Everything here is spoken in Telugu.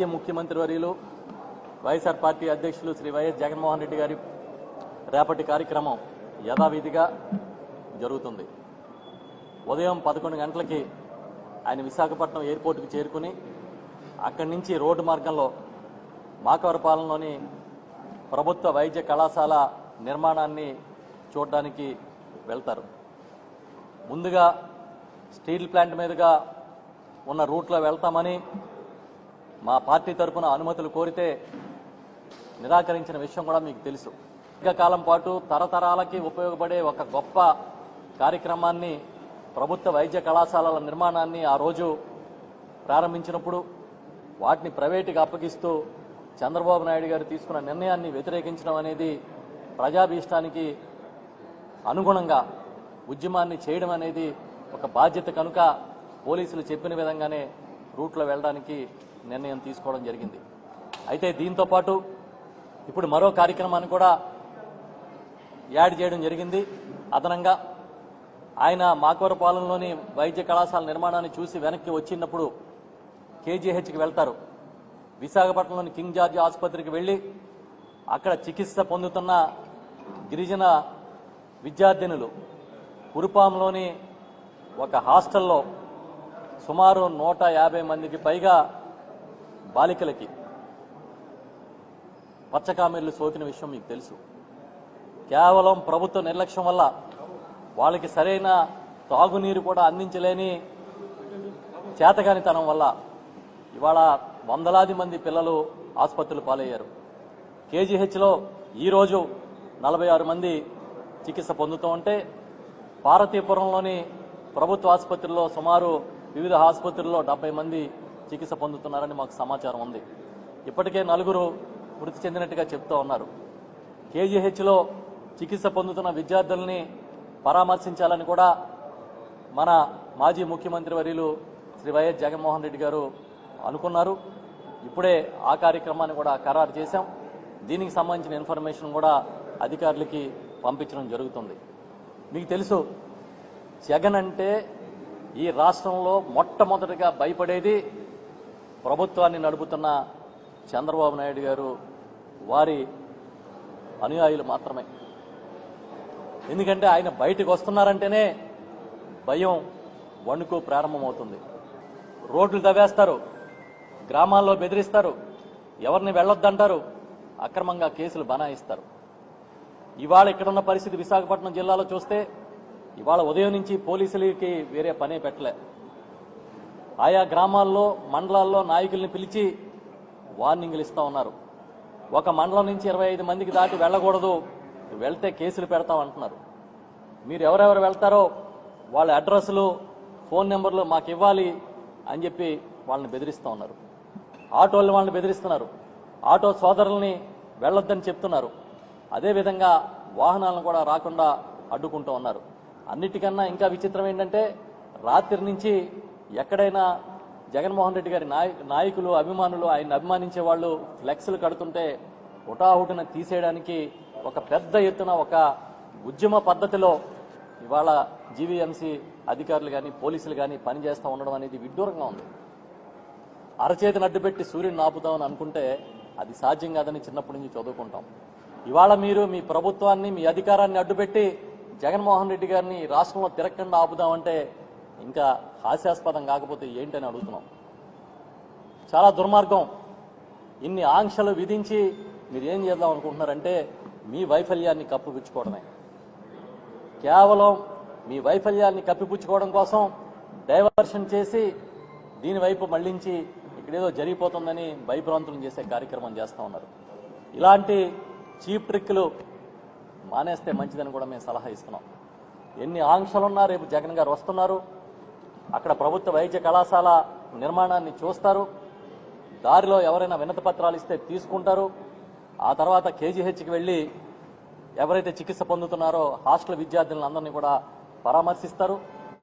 మాజీ ముఖ్యమంత్రి వర్యులు వైఎస్ఆర్ పార్టీ అధ్యక్షులు శ్రీ వైఎస్ జగన్మోహన్ రెడ్డి గారి రేపటి కార్యక్రమం యథావిధిగా జరుగుతుంది. ఉదయం పదకొండు గంటలకి ఆయన విశాఖపట్నం ఎయిర్పోర్ట్కి చేరుకుని అక్కడి నుంచి రోడ్డు మార్గంలో మాకవరపాలెంలోని ప్రభుత్వ వైద్య కళాశాల నిర్మాణాన్ని చూడడానికి వెళ్తారు. ముందుగా స్టీల్ ప్లాంట్ మీదుగా ఉన్న రూట్లో వెళ్తామని మా పార్టీ తరపున అనుమతులు కోరితే నిరాకరించిన విషయం కూడా మీకు తెలుసు. దీర్ఘకాలం పాటు తరతరాలకి ఉపయోగపడే ఒక గొప్ప కార్యక్రమాన్ని ప్రభుత్వ వైద్య కళాశాలల నిర్మాణాన్ని ఆ రోజు ప్రారంభించినప్పుడు వాటిని ప్రైవేటుకి అప్పగిస్తూ చంద్రబాబు నాయుడు గారు తీసుకున్న నిర్ణయాన్ని వ్యతిరేకించడం అనేది ప్రజాభీష్టానికి అనుగుణంగా ఉద్యమాన్ని చేయడం అనేది ఒక బాధ్యత కనుక పోలీసులు చెప్పిన విధంగానే రూట్లో వెళ్ళడానికి నిర్ణయం తీసుకోవడం జరిగింది. అయితే దీంతో పాటు ఇప్పుడు మరో కార్యక్రమాన్ని కూడా యాడ్ చేయడం జరిగింది. అదనంగా ఆయన మాకవరపాలెంలోని వైద్య కళాశాల నిర్మాణాన్ని చూసి వెనక్కి వచ్చినప్పుడు కేజీహెచ్కి వెళ్తారు. విశాఖపట్నంలోని కింగ్ జార్జ్ ఆసుపత్రికి వెళ్ళి అక్కడ చికిత్స పొందుతున్న గిరిజన విద్యార్థినులు కురుపాంలోని ఒక హాస్టల్లో సుమారు నూట యాభై మందికి పైగా బాలికలకి పచ్చకామెర్లు సోకిన విషయం మీకు తెలుసు. కేవలం ప్రభుత్వ నిర్లక్ష్యం వల్ల వాళ్ళకి సరైన తాగునీరు కూడా అందించలేని చేతగానితనం వల్ల ఇవాళ వందలాది మంది పిల్లలు ఆసుపత్రులు పాలయ్యారు. కేజీహెచ్లో ఈరోజు నలభై ఆరు మంది చికిత్స పొందుతూ ఉంటే పార్వతీపురంలోని ప్రభుత్వ ఆసుపత్రిలో సుమారు వివిధ ఆసుపత్రుల్లో డెబ్బై మంది చికిత్స పొందుతున్నారని మాకు సమాచారం ఉంది. ఇప్పటికే నలుగురు మృతి చెందినట్టుగా చెప్తూ ఉన్నారు. కేజీహెచ్లో చికిత్స పొందుతున్న విద్యార్థుల్ని పరామర్శించాలని కూడా మన మాజీ ముఖ్యమంత్రి వర్యులు శ్రీ వైఎస్ జగన్మోహన్ రెడ్డి గారు అనుకున్నారు. ఇప్పుడే ఆ కార్యక్రమాన్ని కూడా ఖరారు చేశాం. దీనికి సంబంధించిన ఇన్ఫర్మేషన్ కూడా అధికారులకి పంపించడం జరుగుతుంది. మీకు తెలుసు జగన్ అంటే ఈ రాష్ట్రంలో మొట్టమొదటిగా భయపడేది ప్రభుత్వాన్ని నడుపుతున్న చంద్రబాబు నాయుడు గారు వారి అనుయాయులు మాత్రమే. ఎందుకంటే ఆయన బయటకు వస్తున్నారంటేనే భయం వణుకు ప్రారంభమవుతుంది. రోడ్లు తవ్వేస్తారు గ్రామాల్లో బెదిరిస్తారు ఎవరిని వెళ్ళొద్దంటారు అక్రమంగా కేసులు బనాయిస్తారు. ఇవాళ ఇక్కడున్న పరిస్థితి విశాఖపట్నం జిల్లాలో చూస్తే ఇవాళ ఉదయం నుంచి పోలీసులకి వేరే పనే పెట్టలే. ఆయా గ్రామాల్లో మండలాల్లో నాయకుల్ని పిలిచి వార్నింగ్లు ఇస్తూ ఉన్నారు. ఒక మండలం నుంచి ఇరవై ఐదు మందికి దాటి వెళ్ళకూడదు. వెళ్తే కేసులు పెడతాం అంటున్నారు. మీరు ఎవరెవరు వెళ్తారో వాళ్ళ అడ్రస్లు ఫోన్ నెంబర్లు మాకు ఇవ్వాలి అని చెప్పి వాళ్ళని బెదిరిస్తూ ఉన్నారు. ఆటోలు వాళ్ళని బెదిరిస్తున్నారు. ఆటో సోదరుల్ని వెళ్ళొద్దని చెప్తున్నారు. అదేవిధంగా వాహనాలను కూడా రాకుండా అడ్డుకుంటూ ఉన్నారు. అన్నిటికన్నా ఇంకా విచిత్రం ఏంటంటే రాత్రి నుంచి ఎక్కడైనా జగన్మోహన్ రెడ్డి గారి నాయకులు అభిమానులు ఆయన అభిమానించే వాళ్ళు ఫ్లెక్స్లు కడుతుంటే హుటాహుటిన తీసేయడానికి ఒక పెద్ద ఎత్తున ఒక ఉద్యమ పద్ధతిలో ఇవాళ జీవీఎంసీ అధికారులు కానీ పోలీసులు కానీ పనిచేస్తూ ఉండడం అనేది విడ్డూరంగా ఉంది. అరచేతిని అడ్డుపెట్టి సూర్యుని ఆపుదామని అనుకుంటే అది సాధ్యం కాదని చిన్నప్పటి నుంచి చదువుకుంటాం. ఇవాళ మీరు మీ ప్రభుత్వాన్ని మీ అధికారాన్ని అడ్డుపెట్టి జగన్మోహన్ రెడ్డి గారిని రాష్ట్రంలో తిరగకుండా ఆపుదామంటే ఇంకా హాస్యాస్పదం కాకపోతే ఏంటని అడుగుతున్నాం. చాలా దుర్మార్గం. ఇన్ని ఆంక్షలు విధించి మీరు ఏం చేద్దాం అనుకుంటున్నారంటే మీ వైఫల్యాన్ని కప్పిపుచ్చుకోవడమే. కేవలం మీ వైఫల్యాన్ని కప్పిపుచ్చుకోవడం కోసం డైవర్షన్ చేసి దీనివైపు మళ్ళించి ఇక్కడేదో జరిగిపోతుందని భయభ్రాంతులను చేసే కార్యక్రమం చేస్తూ ఉన్నారు. ఇలాంటి చీప్ ట్రిక్లు మానేస్తే మంచిదని కూడా మేము సలహా ఇస్తున్నాం. ఎన్ని ఆంక్షలున్నా రేపు జగన్ గారు వస్తున్నారు. అక్కడ ప్రభుత్వ వైద్య కళాశాల నిర్మాణాన్ని చూస్తారు. దారిలో ఎవరైనా వినతి పత్రాలు ఇస్తే తీసుకుంటారు. ఆ తర్వాత కేజీహెచ్కి వెళ్ళి ఎవరైతే చికిత్స పొందుతున్నారో హాస్టల్ విద్యార్థులందరినీ కూడా పరామర్శిస్తారు.